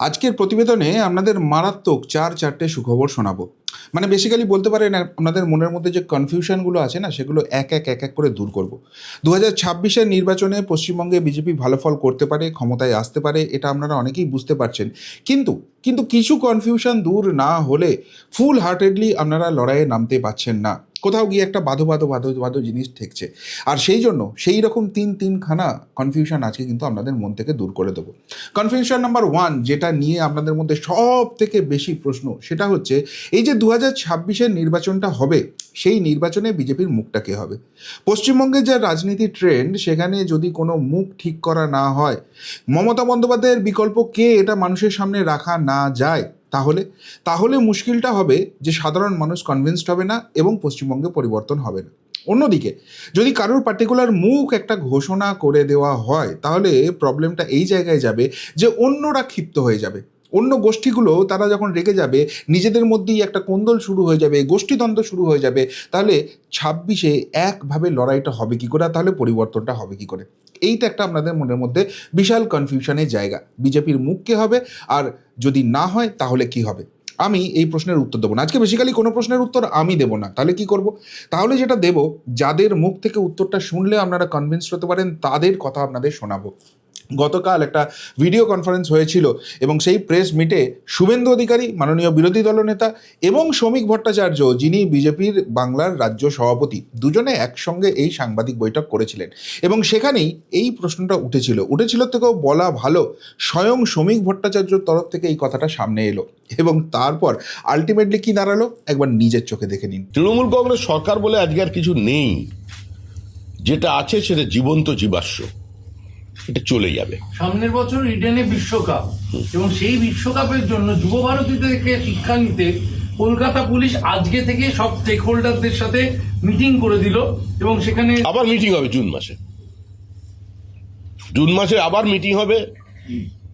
আজকের প্রতিবেদনে আপনাদের মারাত্মক চার চারটে সুখবর শোনাবো। মানে বেসিক্যালি বলতে পারেন আপনাদের মনের মধ্যে যে কনফিউশনগুলো আছে না, সেগুলো এক এক এক এক করে দূর করব। দু হাজার ছাব্বিশের নির্বাচনে পশ্চিমবঙ্গে বিজেপি ভালো ফল করতে পারে, ক্ষমতায় আসতে পারে, এটা আপনারা অনেকেই বুঝতে পারছেন। কিন্তু কিন্তু কিছু কনফিউশন দূর না হলে ফুল হার্টেডলি আপনারা লড়াইয়ে নামতে পারছেন না। কোথাও গিয়ে একটা বাধো বাধো বাধো বাধো জিনিস ঠেকছে। আর সেই জন্য সেই রকম তিন তিনখানা কনফিউশন আজকে কিন্তু আপনাদের মন থেকে দূর করে দেবো। কনফিউশন নাম্বার ওয়ান যেটা নিয়ে আপনাদের মধ্যে সব থেকে বেশি প্রশ্ন, সেটা হচ্ছে এই যে দু হাজার ছাব্বিশের নির্বাচনটা হবে, সেই নির্বাচনে বিজেপির মুখটা কে হবে? পশ্চিমবঙ্গের যে রাজনীতি ট্রেন্ড সেখানে যদি কোনো মুখ ঠিক করা না হয়, মমতা বন্দ্যোপাধ্যায়ের বিকল্প কে এটা মানুষের সামনে রাখা না যায়? তাহলে তাহলে মুশকিলটা হবে যে সাধারণ মানুষ কনভিন্সড হবে না এবং পশ্চিমবঙ্গে পরিবর্তন হবে না। অন্যদিকে, যদি কারোর পার্টিকুলার মুখ একটা ঘোষণা করে দেওয়া হয়, তাহলে প্রবলেমটা এই জায়গায় যাবে যে অন্যরা ক্ষিপ্ত হয়ে যাবে। অন্য গোষ্ঠীগুলো তারা যখন রেগে যাবে, নিজেদের মধ্যেই একটা কোন্দল শুরু হয়ে যাবে, গোষ্ঠীদ্বন্দ্ব শুরু হয়ে যাবে, তাহলে ছাব্বিশে একভাবে লড়াইটা হবে কি করে? তাহলে পরিবর্তনটা হবে কি করে? এইটা একটা আপনাদের মনের মধ্যে বিশাল কনফিউশনের জায়গা। বিজেপির মুখ কে হবে? আর যদি না হয়, তাহলে কি হবে? আমি এই প্রশ্নের উত্তর দেবো না। আজকে বেসিক্যালি কোনো প্রশ্নের উত্তর আমি দেবো না। তাহলে কি করব? তাহলে যেটা দেব, যাদের মুখ থেকে উত্তরটা শুনলে আপনারা কনভিন্স হতে পারেন, তাদের কথা আপনাদের শোনাবো। গতকাল একটা ভিডিও কনফারেন্স হয়েছিল এবং সেই প্রেস মিটে শুভেন্দু অধিকারী, মাননীয় বিরোধী দলনেতা এবং শ্রমিক ভট্টাচার্য যিনি বিজেপির বাংলার রাজ্য সভাপতি দুজনে একসঙ্গে এই সাংবাদিক বৈঠক করেছিলেন এবং সেখানেই এই প্রশ্নটা উঠেছিল। উঠেছিল থেকেও বলা ভালো, স্বয়ং শ্রমিক ভট্টাচার্যর তরফ থেকে এই কথাটা সামনে এলো এবং তারপর আলটিমেটলি কি দাঁড়াল? একবার নিজের চোখে দেখে নিন। তৃণমূল কংগ্রেস সরকার বলে আজকে আর কিছু নেই। যেটা আছে সেটা জীবন্ত জীবাশ্ম। এটা চলে যাবে। সামনের বছর ইডেনে বিশ্বকাপ। এবং সেই বিশ্বকাপের জন্য যুব ভারতী থেকে শিক্ষা নিতে কলকাতা পুলিশ আজকে থেকে সব স্টেক হোল্ডারদের সাথে মিটিং করে দিল এবং সেখানে আবার মিটিং হবে জুন মাসে। জুন মাসে আবার মিটিং হবে।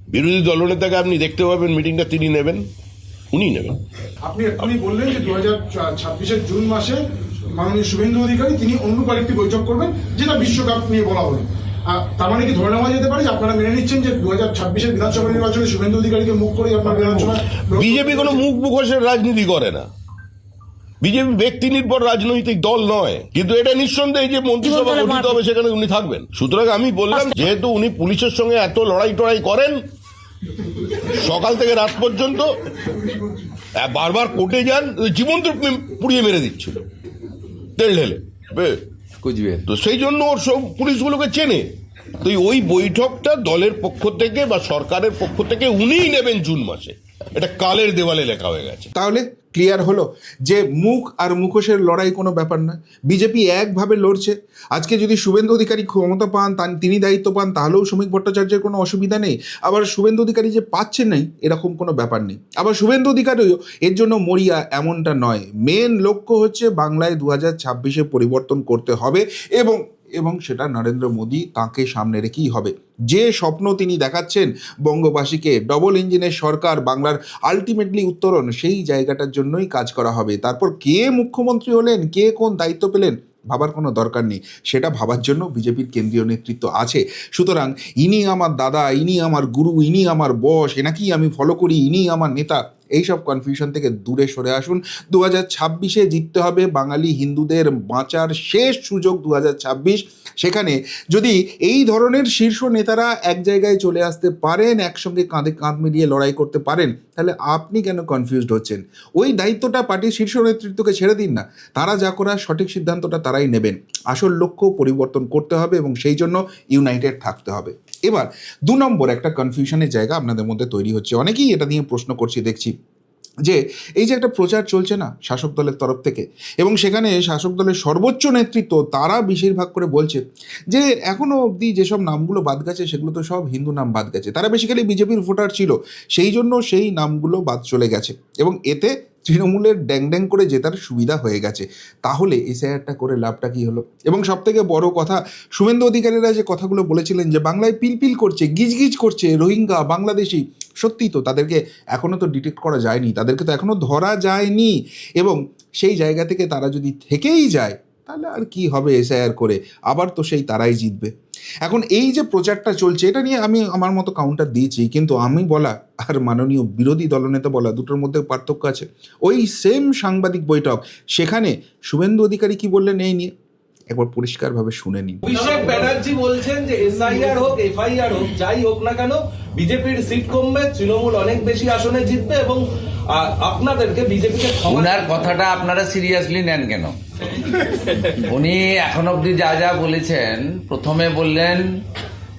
বিরোধী দলনেতাকে আপনি দেখতে পাবেন মিটিংটা তিনি নেবেন উনি নেবেন। আপনি আপনি বললেন যে দু হাজার ছাব্বিশের জুন মাসে মাননীয় শুভেন্দু অধিকারী তিনি অন্য কয়েকটি বৈঠক করবেন যেটা বিশ্বকাপ নিয়ে বলা হলো। তার মানে কি ধরে নেওয়া যেতে পারে যে আপনারা মেনে নিচ্ছেন যে দু হাজার ছাব্বিশের বিধানসভা নির্বাচনে শুভেন্দু অধিকারীকে মুখ করে আপনার বিধানসভা বিজেপি কোনো মুখ মুখোশের রাজনীতি করে না। বিজেপি ব্যক্তি নির্ভর রাজনৈতিক দল নয়। কিন্তু এটা নিঃসন্দেহে যে মন্ত্রিসভা গঠিত হবে সেখানে উনি থাকবেন। সুতরাং আমি বললাম যেহেতু উনি পুলিশের সঙ্গে এত লড়াই টড়াই করেন সকাল থেকে রাত পর্যন্ত বারবার কোর্টে যান জীবন্ত পুড়িয়ে মেরে দিচ্ছিল। তেল ঢেলে। বে- কুচবিহার তো সেই জন্য ওর সব পুলিশগুলোকে চেনে। তো ওই বৈঠকটা দলের পক্ষ থেকে বা সরকারের পক্ষ থেকে উনিই নেবেন জুন মাসে। এটা কালের দেওয়ালে লেখা হয়ে গেছে। তাহলে ক্লিয়ার হলো যে মুখ আর মুখোশের লড়াই কোনো ব্যাপার নয় বিজেপি একভাবে লড়ছে। আজকে যদি শুভেন্দু অধিকারী ক্ষমতা পান, তান- দায়িত্ব পান, তাহলেও শ্রমিক ভট্টাচার্যের কোনো অসুবিধা নেই। আবার শুভেন্দু অধিকারী যে পাচ্ছেন নেই, এরকম কোনো ব্যাপার নেই। আবার শুভেন্দু অধিকারীও এর জন্য মরিয়া এমনটা নয়। মেন লক্ষ্য হচ্ছে বাংলায় দু হাজার ছাব্বিশে পরিবর্তন করতে হবে এবং এবং সেটা নরেন্দ্র মোদী তাকে সামনে রেখেই হবে। যে স্বপ্ন তিনি দেখাচ্ছেন বঙ্গবাসীকে ডবল ইঞ্জিনের সরকার, বাংলার আলটিমেটলি উত্তরণ, সেই জায়গাটার জন্যই কাজ করা হবে। তারপর কে মুখ্যমন্ত্রী হলেন, কে কোন দায়িত্ব পেলেন, ভাবার কোনো দরকার নেই। সেটা ভাবার জন্য বিজেপির কেন্দ্রীয় নেতৃত্ব আছে। সুতরাং ইনি আমার দাদা, ইনি আমার গুরু, ইনি আমার বস, এনাকেই আমি ফলো করি, ইনি আমার নেতা। এইসব কনফিউশন থেকে দূরে সরে আসুন। দু হাজার ছাব্বিশে জিততে হবে বাঙালি হিন্দুদের বাঁচার শেষ সুযোগ দু হাজার ছাব্বিশ। সেখানে যদি এই ধরনের শীর্ষ নেতারা এক জায়গায় চলে আসতে পারেন, একসঙ্গে কাঁধে কাঁধ মিলিয়ে লড়াই করতে পারেন, তাহলে আপনি কেন কনফিউজড হচ্ছেন? ওই দায়িত্বটা পার্টির শীর্ষ নেতৃত্বকে ছেড়ে দিন না। তারা যা করার সঠিক সিদ্ধান্তটা তারাই নেবেন। আসল লক্ষ্য পরিবর্তন করতে হবে এবং সেই জন্য ইউনাইটেড থাকতে হবে। এবার দু নম্বর একটা কনফিউশনের জায়গা আপনাদের মধ্যে তৈরি হচ্ছে। অনেকেই এটা নিয়ে প্রশ্ন করছি, দেখছি যে এই যে একটা প্রচার চলছে না শাসক দলের তরফ থেকে এবং সেখানে শাসক দলের সর্বোচ্চ নেতৃত্ব তারা বেশিরভাগ করে বলছে যে এখনও অবধি যেসব নামগুলো বাদ গেছে সেগুলো তো সব হিন্দু নাম বাদ গেছে। তারা বেসিক্যালি বিজেপির ভোটার ছিল, সেই জন্য সেই নামগুলো বাদ চলে গেছে এবং এতে তৃণমূলের ড্যাং ড্যাং করে জেতার সুবিধা হয়ে গেছে। তাহলে এই এসআইআরটা করে লাভটা কি হলো? এবং সব থেকে বড় কথা, শুভেন্দু অধিকারীরা যে কথাগুলো বলেছিলেন যে বাংলায় পিলপিল করছে, গিজগিজ করছে, রোহিঙ্গা, বাংলাদেশি, সত্যিই তো তাদেরকে এখনও তো ডিটেক্ট করা যায়নি, তাদেরকে তো এখনও ধরা যায়নি। এবং সেই জায়গা থেকে তারা যদি থেকেই যায়, তাহলে আর কি হবে এসআইআর করে? আবার তো সেই তারাই জিতবে। এখন এই যে প্রচারটা চলছে, এটা নিয়ে আমি আমার মতো কাউন্টার দিয়েছি, কিন্তু আমি বলা আর মাননীয় বিরোধী দলনেতা বলা দুটোর মধ্যে পার্থক্য আছে। ওই সেম সাংবাদিক বৈঠক, সেখানে শুভেন্দু অধিকারী কি বললেন এই নিয়ে? একবার পরিষ্কারভাবে শুনে নিন। অভিষেক ব্যানার্জি বলছেন যে এসআইআর হোক, এফআইআর হোক, যাই হোক না কেন, বিজেপির সিট কমবে, তৃণমূল অনেক বেশি আসনে জিতবে এবং আপনাদেরকে বিজেপিকে ওনার কথাটা আপনারা সিরিয়াসলি নেন কেন? উনি এখন অবধি যা যা বলেছেন, প্রথমে বললেন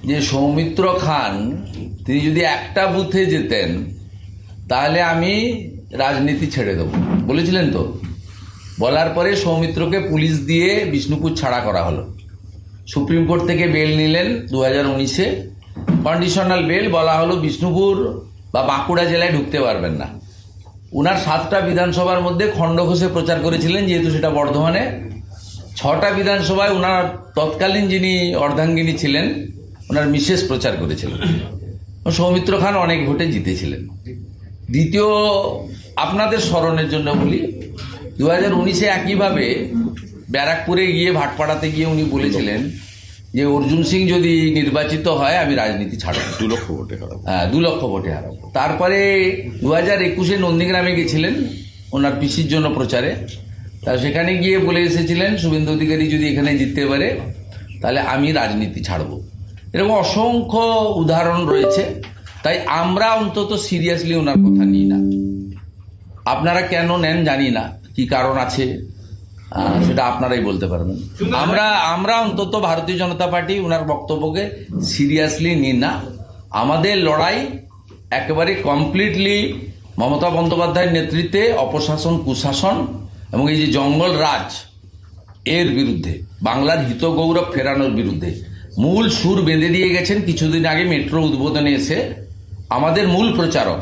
যে সৌমিত্র খান, তিনি যদি একটা বুথে যেতেন, তাহলে আমি রাজনীতি ছেড়ে দেবো। বলেছিলেন তো? বলার পরে সৌমিত্রকে পুলিশ দিয়ে বিষ্ণুপুর ছাড়া করা হলো। সুপ্রিম কোর্ট থেকে বেল নিলেন দু হাজার উনিশে। কন্ডিশনাল বেল বলা হলো বিষ্ণুপুর বা বাঁকুড়া জেলায় ঢুকতে পারবেন না। উনার সাতটা বিধানসভার মধ্যে খণ্ডঘোষে প্রচার করেছিলেন, যেহেতু সেটা বর্ধমানে। ছটা বিধানসভায় উনার তৎকালীন যিনি অর্ধাঙ্গিনী ছিলেন ওনার মিসেস প্রচার করেছিলেন। সৌমিত্র খান অনেক ভোটে জিতেছিলেন। দ্বিতীয়, আপনাদের স্মরণের জন্য বলি দু হাজার উনিশে একইভাবে ব্যারাকপুরে গিয়ে ভাটপাড়াতে গিয়ে উনি বলেছিলেন যে অর্জুন সিং যদি নির্বাচিত হয় আমি রাজনীতি ছাড়ব। দু লক্ষ ভোটে খারাপ হ্যাঁ দু লক্ষ ভোটে হারাবো। তারপরে দু হাজার একুশে নন্দীগ্রামে গেছিলেন ওনার পিসির জন্য প্রচারে। তা সেখানে গিয়ে বলে এসেছিলেন শুভেন্দু অধিকারী যদি এখানে জিততে পারে তাহলে আমি রাজনীতি ছাড়ব। এরকম অসংখ্য উদাহরণ রয়েছে। তাই আমরা অন্তত সিরিয়াসলি ওনার কথা নিই না। আপনারা কেন নেন জানি না কি কারণ আছে? সেটা আপনারাই বলতে পারবেন। আমরা আমরা অন্তত ভারতীয় জনতা পার্টি ওনার বক্তব্যকে সিরিয়াসলি নিই না। আমাদের লড়াই একেবারে কমপ্লিটলি মমতা বন্দ্যোপাধ্যায়ের নেতৃত্বে অপশাসন, কুশাসন এবং এই যে জঙ্গল রাজ, এর বিরুদ্ধে, বাংলার হিত গৌরব ফেরানোর বিরুদ্ধে। মূল সুর বেঁধে দিয়ে গেছেন কিছুদিন আগে মেট্রো উদ্বোধনে এসে। আমাদের মূল প্রচারক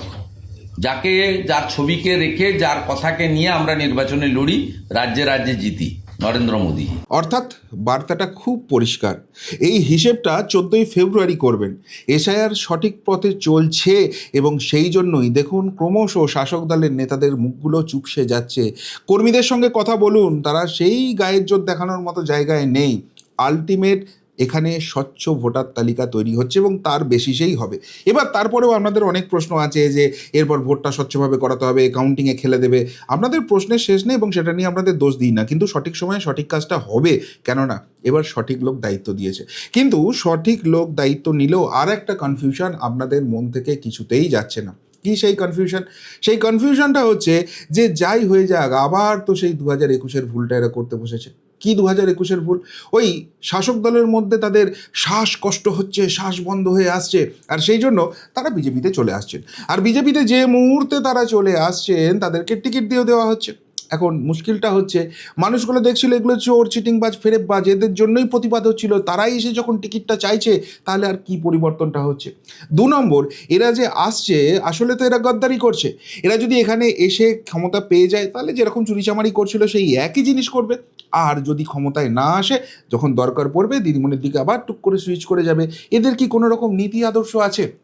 যাকে, যার ছবিকে রেখে, যার কথাকে নিয়ে আমরা নির্বাচনে লড়ি, রাজ্যে রাজ্যে জিতি, নরেন্দ্র মোদী। অর্থাৎ বার্তাটা খুব পরিষ্কার। এই হিসেবটা চোদ্দই ফেব্রুয়ারি করবেন। এসআইআর সঠিক পথে চলছে এবং সেই জন্যই দেখুন, ক্রমশ শাসক দলের নেতাদের মুখগুলো চুপসে যাচ্ছে। কর্মীদের সঙ্গে কথা বলুন, তারা সেই গায়ের জোর দেখানোর মতো জায়গায় নেই। আলটিমেট এখানে স্বচ্ছ ভোটার তালিকা তৈরি হচ্ছে এবং তার বেসিসেই হবে। এবার তারপরেও আপনাদের অনেক প্রশ্ন আছে যে এরপর ভোটটা স্বচ্ছভাবে করাতে হবে কাউন্টিংয়ে খেলে দেবে। আপনাদের প্রশ্নের শেষ নেই এবং সেটা নিয়ে আপনাদের দোষ দিই না, কিন্তু সঠিক সময়ে সঠিক কাজটা হবে কেননা এবার সঠিক লোক দায়িত্ব দিয়েছে। কিন্তু সঠিক লোক দায়িত্ব নিলেও আর একটা কনফিউশন আপনাদের মন থেকে কিছুতেই যাচ্ছে না। কি সেই কনফিউশন সেই কনফিউশনটা হচ্ছে যে যাই হয়ে যাক, আবার তো সেই দু হাজার একুশের ভুলটা এরা করতে বসেছে। কি দু হাজার একুশের ভুল ওই শাসক দলের মধ্যে তাদের শ্বাস কষ্ট হচ্ছে, শ্বাস বন্ধ হয়ে আসছে, আর সেই জন্য তারা বিজেপিতে চলে আসছেন। আর বিজেপিতে যে মুহূর্তে তারা চলে আসছেন, তাদেরকে টিকিট দিয়ে দেওয়া হচ্ছে। এখন মুশকিলটা হচ্ছে, মানুষগুলো দেখছিল এগুলো চোর, চিটিংবাজ, ফেরেববাজ, এদের জন্যই প্রতিবাদ হচ্ছিল, তারাই এসে যখন টিকিটটা চাইছে, তাহলে আর কি পরিবর্তনটা হচ্ছে? দু নম্বর, এরা যে আসছে, আসলে তো এরা গদ্দারি করছে। এরা যদি এখানে এসে ক্ষমতা পেয়ে যায়, তাহলে যেরকম চুরিচামারি করছিল, সেই একই জিনিস করবে। আর যদি ক্ষমতায় না আসে, যখন দরকার পড়বে, দিদিমণির দিকে আবার টুক করে সুইচ করে যাবে। এদের কি কোনো রকম নীতি আদর্শ আছে?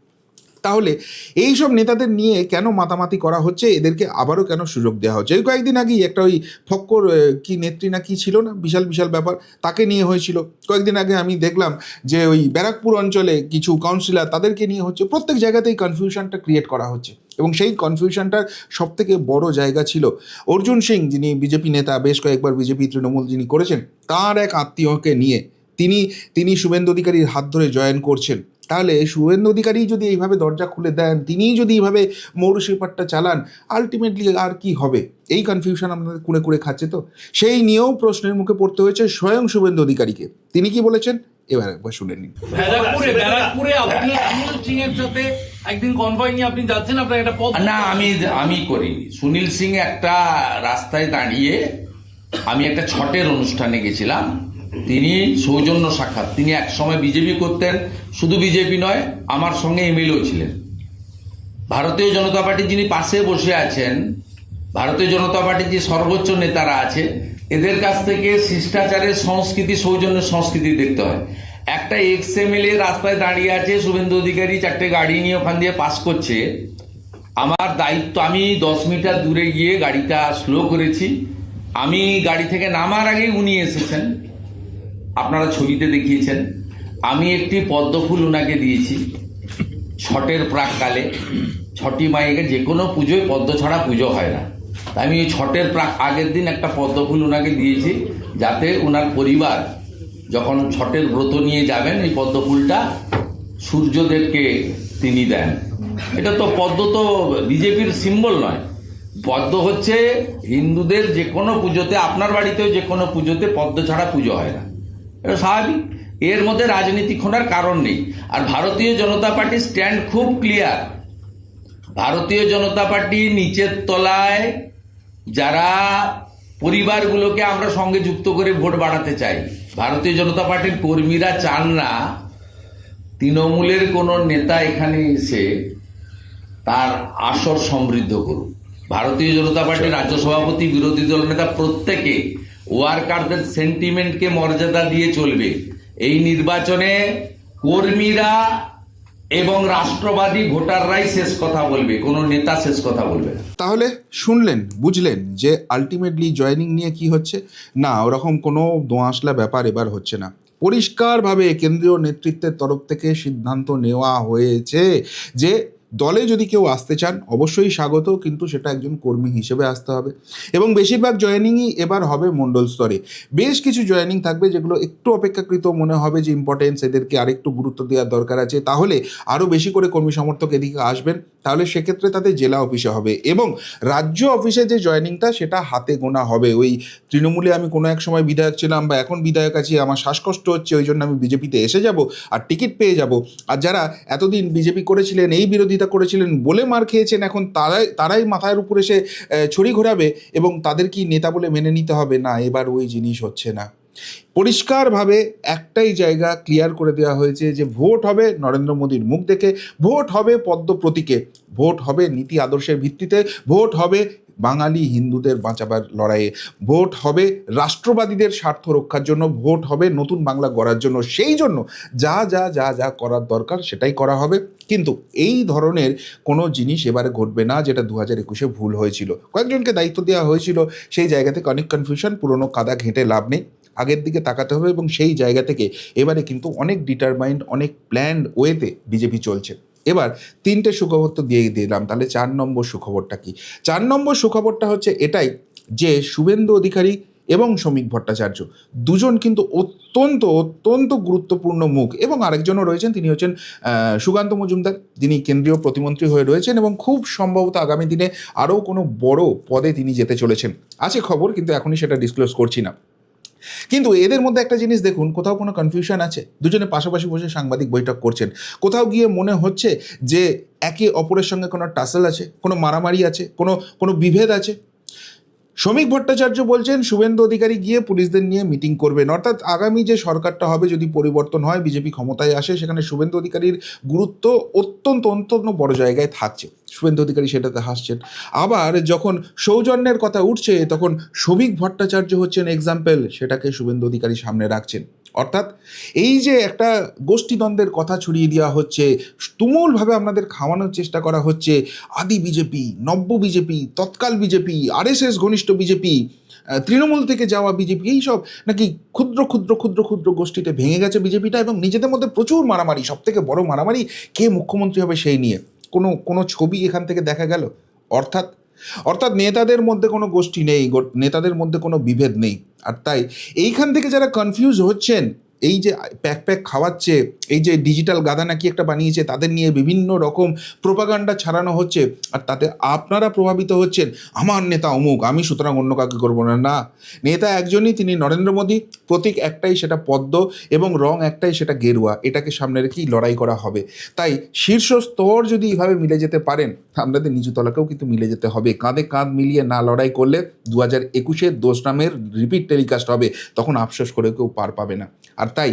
তাহলে এই সব নেতাদের নিয়ে কেন মাতামাতি করা হচ্ছে? এদেরকে আবারও কেন সুযোগ দেওয়া হচ্ছে? এই কয়েকদিন আগেই একটা ওই ফক্কর কি নেত্রী না কি ছিল না? বিশাল বিশাল ব্যাপার। তাকে নিয়ে হয়েছিল। কয়েকদিন আগে আমি দেখলাম যে ওই ব্যারাকপুর অঞ্চলে কিছু কাউন্সিলর তাদেরকে নিয়ে হচ্ছে, প্রত্যেক জায়গাতেই কনফিউশনটা ক্রিয়েট করা হচ্ছে। এবং সেই কনফিউশনটার সব থেকে বড় জায়গা ছিল অর্জুন সিং, যিনি বিজেপি নেতা, বেশ কয়েকবার বিজেপি তৃণমূল যিনি করেছেন, তার এক আত্মীয়কে নিয়ে তিনি তিনি শুভেন্দু অধিকারীর হাত ধরে জয়েন করছেন। তাহলে শুভেন্দু অধিকারী যদি এইভাবে দরজা খুলে দেন তিনিই যদি এইভাবে মৌরসিপাটটা চালান আলটিমেটলি আর কি হবে? এই কনফিউশন আপনাদের কুড়ে কুড়ে খাচ্ছে তো? সেই নিয়েও প্রশ্নের মুখে পড়তে হয়েছে স্বয়ং শুভেন্দু অধিকারীকে। তিনি কি বলেছেন? এবার একবার শুনে নিন। ব্যারাকপুরে আপনি সুনীল সিং এর সাথে একদিন কনভয় নিয়ে আপনি যাচ্ছেন আপনার একটা পথ না আমি আমি করিনি। সুনীল সিং একটা রাস্তায় দাঁড়িয়ে আমি একটা ছটের অনুষ্ঠানে গেছিলাম। তিনি সৌজন্য সাক্ষাৎ। তিনি এক সময় বিজেপি করতেন, শুধু বিজেপি নয়, আমার সঙ্গে এমএলএও ছিলেন। ভারতীয় জনতা পার্টি যিনি পাশে বসে আছেন, ভারতীয় জনতা পার্টির যে সর্বোচ্চ নেতারা আছে, এদের কাছ থেকে শিষ্টাচারের সংস্কৃতি সৌজন্য সংস্কৃতি দেখতে হয়। একটা এক্স এমএলএ রাস্তায় দাঁড়িয়ে আছে, শুভেন্দু অধিকারী চারটে গাড়ি নিয়ে ওখান দিয়ে পাস করছে। আমার দায়িত্ব, আমি দশ মিটার দূরে গিয়ে গাড়িটা স্লো করেছি। আমি গাড়ি থেকে নামার আগেই উনি এসেছেন। আপনারা ছবিতে দেখিয়েছেন। আমি একটি পদ্মফুল ওনাকে দিয়েছি, ছটের প্রাককালে। ছটি মাইকে যে কোনো পুজোয় পদ্ম ছাড়া পুজো হয় না। তাই আমি ওই ছটের প্রাক আগের দিন একটা পদ্মফুল ওনাকে দিয়েছি, যাতে ওনার পরিবার যখন ছটের ব্রত নিয়ে যাবেন, এই পদ্মফুলটা সূর্যদেবকে তিনি দেন। এটা তো পদ্ম তো বিজেপির সিম্বল নয়। পদ্ম হচ্ছে হিন্দুদের যে কোনো পুজোতে, আপনার বাড়িতেও যে কোনো পুজোতে পদ্ম ছাড়া পুজো হয় না। এটা স্বাভাবিক। এর মধ্যে রাজনীতি খোনার কারণ নেই। আর ভারতীয় জনতা পার্টির স্ট্যান্ড খুব ক্লিয়ার ভারতীয় জনতা পার্টি নিচের তলায় যারা পরিবারগুলোকে আমরা সঙ্গে যুক্ত করে ভোট বাড়াতে চাই, ভারতীয় জনতা পার্টির কর্মীরা চান না তৃণমূলের কোনো নেতা এখানে এসে তার আসর সমৃদ্ধ করুক। ভারতীয় জনতা পার্টির রাজ্য সভাপতি, বিরোধী দল নেতা প্রত্যেকে ওয়ার্কারদের সেন্টিমেন্টকে মর্যাদা দিয়ে চলবে। এই নির্বাচনে কর্মীরা এবং রাষ্ট্রবাদী ভোটাররাই শেষ কথা বলবে, কোনো নেতা শেষ কথা বলবে তাহলে শুনলেন, বুঝলেন যে আলটিমেটলি জয়েনিং নিয়ে কি হচ্ছে? না, ওরকম কোনো দোঁয়াশলা ব্যাপার এবার হচ্ছে না। পরিষ্কারভাবে কেন্দ্রীয় নেতৃত্বের তরফ থেকে সিদ্ধান্ত নেওয়া হয়েছে যে দলে যদি কেউ আসতে চান, অবশ্যই স্বাগত কিন্তু সেটা একজন কর্মী হিসেবে আসতে হবে। এবং বেশিরভাগ জয়েনিংই এবার হবে মণ্ডল স্তরে। বেশ কিছু জয়েনিং থাকবে যেগুলো একটু অপেক্ষাকৃত মনে হবে যে ইম্পর্টেন্স এদেরকে আরেকটু গুরুত্ব দেওয়ার দরকার আছে। তাহলে আরও বেশি করে কর্মী সমর্থক এদিকে আসবেন, তাহলে সেক্ষেত্রে তাদের জেলা অফিসে হবে এবং রাজ্য অফিসে যে জয়েনিংটা, সেটা হাতে গোনা হবে। ওই তৃণমূলে আমি কোনো এক সময় বিধায়ক ছিলাম বা এখন বিধায়ক আছি, আমার শ্বাসকষ্ট হচ্ছে, ওই জন্য আমি বিজেপিতে এসে যাব আর টিকিট পেয়ে যাব। আর যারা এতদিন বিজেপি করেছিলেন, এই বিরোধিতা করেছিলেন বলে মার খেয়েছেন। এখন তারাই তারাই মাথার উপর এসে ছড়ি ঘোরাবে এবং তাদের কি নেতা বলে মেনে নিতে হবে? না, এবার ওই জিনিস হচ্ছে না। পরিষ্কারভাবে একটাই জায়গা ক্লিয়ার করে দেওয়া হয়েছে যে ভোট হবে নরেন্দ্র মোদীর মুখ দেখে, ভোট হবে পদ্ম প্রতীকে, ভোট হবে নীতি আদর্শের ভিত্তিতে, ভোট হবে বাঙালি হিন্দুদের বাঁচাবার লড়াইয়ে ভোট হবে রাষ্ট্রবাদীদের স্বার্থ রক্ষার জন্য, ভোট হবে নতুন বাংলা গড়ার জন্য। সেই জন্য যা যা যা যা করার দরকার সেটাই করা হবে। কিন্তু এই ধরনের কোনো জিনিস এবারে ঘটবে না যেটা দু হাজার একুশে ভুল হয়েছিল। কয়েকজনকে দায়িত্ব দেওয়া হয়েছিল। সেই জায়গা থেকে অনেক কনফিউশন পুরনো কাদা ঘেঁটে লাভ নেই। আগের দিকে তাকাতে হবে এবং সেই জায়গা থেকে এবারে কিন্তু অনেক ডিটারমাইন্ড অনেক প্ল্যান্ড ওয়েতে বিজেপি চলছে। এবার তিনটে সুখবর তো দিয়েই দিলাম, তাহলে চার নম্বর সুখবরটা কি? চার নম্বর সুখবরটা হচ্ছে এটাই যে শুভেন্দু অধিকারী এবং শ্রমিক ভট্টাচার্য দুজন কিন্তু অত্যন্ত অত্যন্ত গুরুত্বপূর্ণ মুখ এবং আরেকজনও রয়েছেন, তিনি হচ্ছেন সুকান্ত মজুমদার। যিনি কেন্দ্রীয় প্রতিমন্ত্রী হয়ে রয়েছেন এবং খুব সম্ভবত আগামী দিনে আরও কোনো বড় পদে তিনি যেতে চলেছেন। আছে খবর, কিন্তু এখনই সেটা ডিসক্লোজ করছি না। কিন্তু এদের মধ্যে একটা জিনিস দেখুন, কোথাও কোনো কনফিউশন আছে। দুজনে পাশাপাশি বসে সাংবাদিক বৈঠক করছেন। কোথাও গিয়ে মনে হচ্ছে যে একে অপরের সঙ্গে কোনো টাসেল আছে, কোনো মারামারি আছে, কোনো কোনো বিভেদ আছে। শ্রমিক ভট্টাচার্য বলছেন, শুভেন্দু অধিকারী গিয়ে পুলিশদের নিয়ে মিটিং করবেন। অর্থাৎ আগামী যে সরকারটা হবে, যদি পরিবর্তন হয়, বিজেপি ক্ষমতায় আসে, সেখানে শুভেন্দু অধিকারীর গুরুত্ব অত্যন্ত অত্যন্ত বড় জায়গায় থাকছে। শুভেন্দু অধিকারী সেটাতে হাসছেন। আবার যখন সৌজন্যের কথা উঠছে, তখন শ্রমিক ভট্টাচার্য হচ্ছেন এক্সাম্পল সেটাকে শুভেন্দু অধিকারী সামনে রাখছেন। অর্থাৎ এই যে একটা গোষ্ঠীদ্বন্দ্বের কথা ছড়িয়ে দেওয়া হচ্ছে, তুমুলভাবে আপনাদের খাওয়ানোর চেষ্টা করা হচ্ছে, আদি বিজেপি, নব্য বিজেপি, তৎকাল বিজেপি, আরএসএস, ঘনিষ্ঠ বিজেপি তৃণমূল থেকে যাওয়া বিজেপি এইসব নাকি ক্ষুদ্র ক্ষুদ্র ক্ষুদ্র ক্ষুদ্র গোষ্ঠীতে ভেঙে গেছে বিজেপিটা এবং নিজেদের মধ্যে প্রচুর মারামারি সব থেকে বড় মারামারি কে মুখ্যমন্ত্রী হবে সেই নিয়ে? কোনো কোনো ছবি এখান থেকে দেখা গেল? অর্থাৎ অর্থাৎ নেতাদের মধ্যে কোনো গোষ্ঠী নেই নেতাদের মধ্যে কোনো বিভেদ নেই। আর তাই এইখান থেকে যারা কনফিউজ হচ্ছেন এই যে প্যাক প্যাক খাওয়াচ্ছে, এই যে ডিজিটাল গাদা নাকি একটা বানিয়েছে, তাদের নিয়ে বিভিন্ন রকম প্রোপাগান্ডা ছাড়ানো হচ্ছে, আর তাতে আপনারা প্রভাবিত হচ্ছেন। আমার নেতা অমুক, আমি সুতরাং অন্য কাউকে করব না। না, নেতা একজনই তিনি নরেন্দ্র মোদী, প্রতীক একটাই সেটা পদ্ম এবং রং একটাই সেটা গেরুয়া, এটাকে সামনে রেখেই লড়াই করা হবে। তাই শীর্ষ স্তর যদি এইভাবে মিলে যেতে পারেন আপনাদের নিচু তলাকেও কিন্তু মিলে যেতে হবে। কাঁধে কাঁধ মিলিয়ে না লড়াই করলে দু হাজার একুশে দোষ নামের রিপিট টেলিকাস্ট হবে, তখন আফসোস করে কেউ পার পাবে না। আর তাই,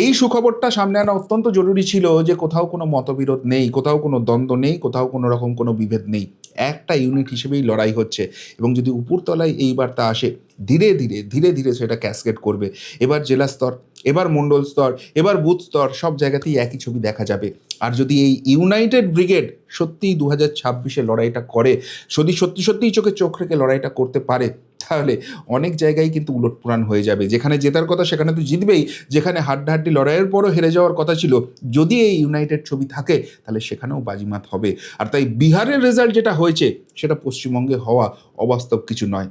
এই সুখবরটা সামনে আনা অত্যন্ত জরুরি ছিল যে কোথাও কোনো মতবিরোধ নেই, কোথাও কোনো দ্বন্দ্ব নেই, কোথাও কোনো রকম কোনো বিভেদ নেই। একটা ইউনিট হিসেবেই লড়াই হচ্ছে এবং যদি উপরতলায় এই বার্তা আসে, ধীরে ধীরে ধীরে ধীরে সেটা ক্যাসকেট করবে। এবার জেলা স্তর, এবার মণ্ডল স্তর, এবার বুথ স্তর, সব জায়গাতেই একই ছবি দেখা যাবে। আর যদি এই ইউনাইটেড ব্রিগেড সত্যিই দু হাজার ছাব্বিশে লড়াইটা করে, যদি সত্যি সত্যিই চোখে চোখ রেখে লড়াইটা করতে পারে তাহলে অনেক জায়গায় কিন্তু উলটপুরাণ হয়ে যাবে। যেখানে জেতার কথা সেখানে তো জিতবেই। যেখানে হাড্ডাহাড্ডি লড়াইয়ের পরও হেরে যাওয়ার কথা ছিল, যদি এই ইউনাইটেড ছবি থাকে, তাহলে সেখানেও বাজিমাত হবে। আর তাই বিহারের রেজাল্ট যেটা হয়েছে, সেটা পশ্চিমবঙ্গে হওয়া অবাস্তব কিছু নয়।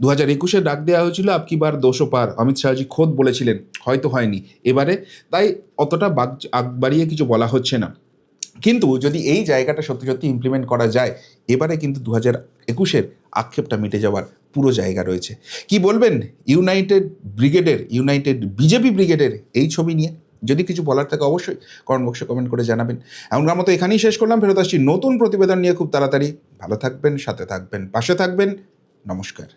দু হাজার একুশে ডাক দেওয়া হয়েছিল আপকি বার দোষো পার? অমিত শাহজি খোদ বলেছিলেন, হয়তো হয়নি। এবারে তাই অতটা বাগ আগ বাড়িয়ে কিছু বলা হচ্ছে না। কিন্তু যদি এই জায়গাটা সত্যি সত্যি ইমপ্লিমেন্ট করা যায়, এবারে কিন্তু দু হাজার একুশের আক্ষেপটা মিটে যাওয়ার পুরো জায়গা রয়েছে। কি বলবেন? ইউনাইটেড ব্রিগেডের ইউনাইটেড বিজেপি ব্রিগেডের এই ছবি নিয়ে? যদি কিছু বলার থাকে অবশ্যই কমেন্ট বক্সে কমেন্ট করে জানাবেন। এমনকার মতো এখানেই শেষ করলাম, ফেরত আসছি নতুন প্রতিবেদন নিয়ে খুব তাড়াতাড়ি। ভালো থাকবেন, সাথে থাকবেন, পাশে থাকবেন। নমস্কার।